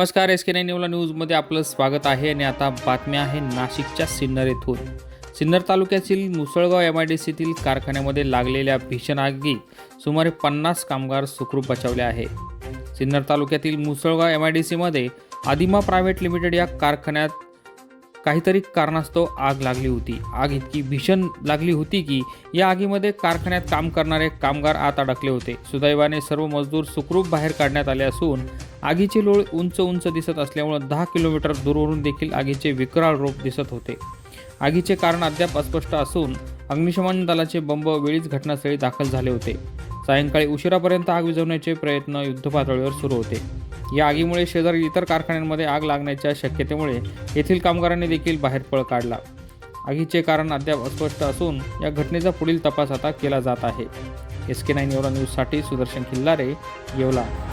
नमस्कार S K nine न्यूला न्यूजमध्ये आपलं स्वागत आहे आणि आता बातम्या आहे नाशिकच्या सिन्नर येथून. सिन्नर तालुक्यातील मुसळगाव एम आय डी सीतील कारखान्यामध्ये लागलेल्या भीषण आगीत सुमारे पन्नास कामगार सुखरूप बचावले आहे सिन्नर तालुक्यातील मुसळगाव एम आय डी सीमध्ये आदिमा प्रायव्हेट लिमिटेड या कारखान्यात काहीतरी कारणास्तव आग लागली होती. आग इतकी भीषण लागली होती की या आगीमध्ये कारखान्यात काम करणारे कामगार आत अडकले होते. सुदैवाने सर्व मजदूर सुखरूप बाहेर काढण्यात आले असून आगीचे लोळ उंच उंच दिसत असल्यामुळे दहा किलोमीटर दूरवरून देखील आगीचे विकराळ रूप दिसत होते. आगीचे कारण अद्याप अस्पष्ट असून अग्निशमन दलाचे बंब वेळीच घटनास्थळी दाखल झाले होते. सायंकाळी उशिरापर्यंत आग विझवण्याचे प्रयत्न युद्धपातळीवर सुरू होते. या आगीमुळे शेजारी इतर कारखान्यांमध्ये आग लागण्याच्या शक्यतेमुळे येथील कामगारांनी देखील बाहेर पळ काढला. आगीचे कारण अद्याप अस्पष्ट असून या घटनेचा पुढील तपास आता केला जात आहे. एस के नाईन एवढा न्यूजसाठी सुदर्शन खिल्लारे येवला.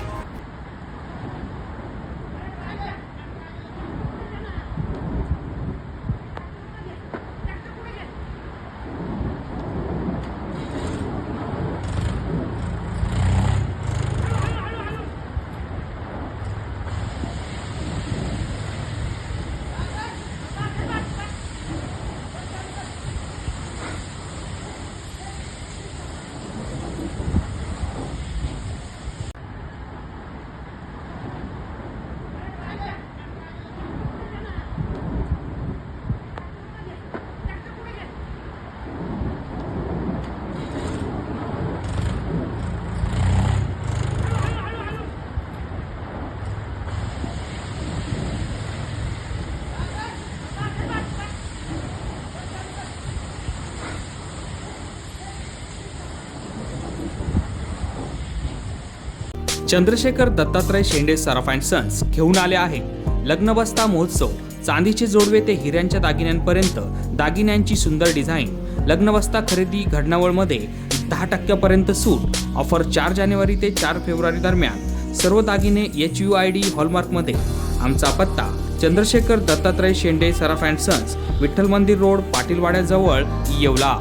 चंद्रशेखर दत्तात्रय शेंडे सराफ अँड सन्स घेऊन आले आहे लग्नबस्ता महोत्सव चांदीचे जोडवे ते हिऱ्यांच्या दागिन्यांपर्यंत दागिन्यांची सुंदर डिझाईन लग्नवस्ता खरेदी घडणावळमध्ये दहा टक्क्यापर्यंत सूट ऑफर चार जानेवारी ते चार फेब्रुवारी दरम्यान सर्व दागिने एच यू आय डी हॉलमार्कमध्ये. आमचा पत्ता Chandrashekhar Dattatray Shende Saraf and sons Vitthal Mandir road पाटीलवाड्याजवळ Yeola.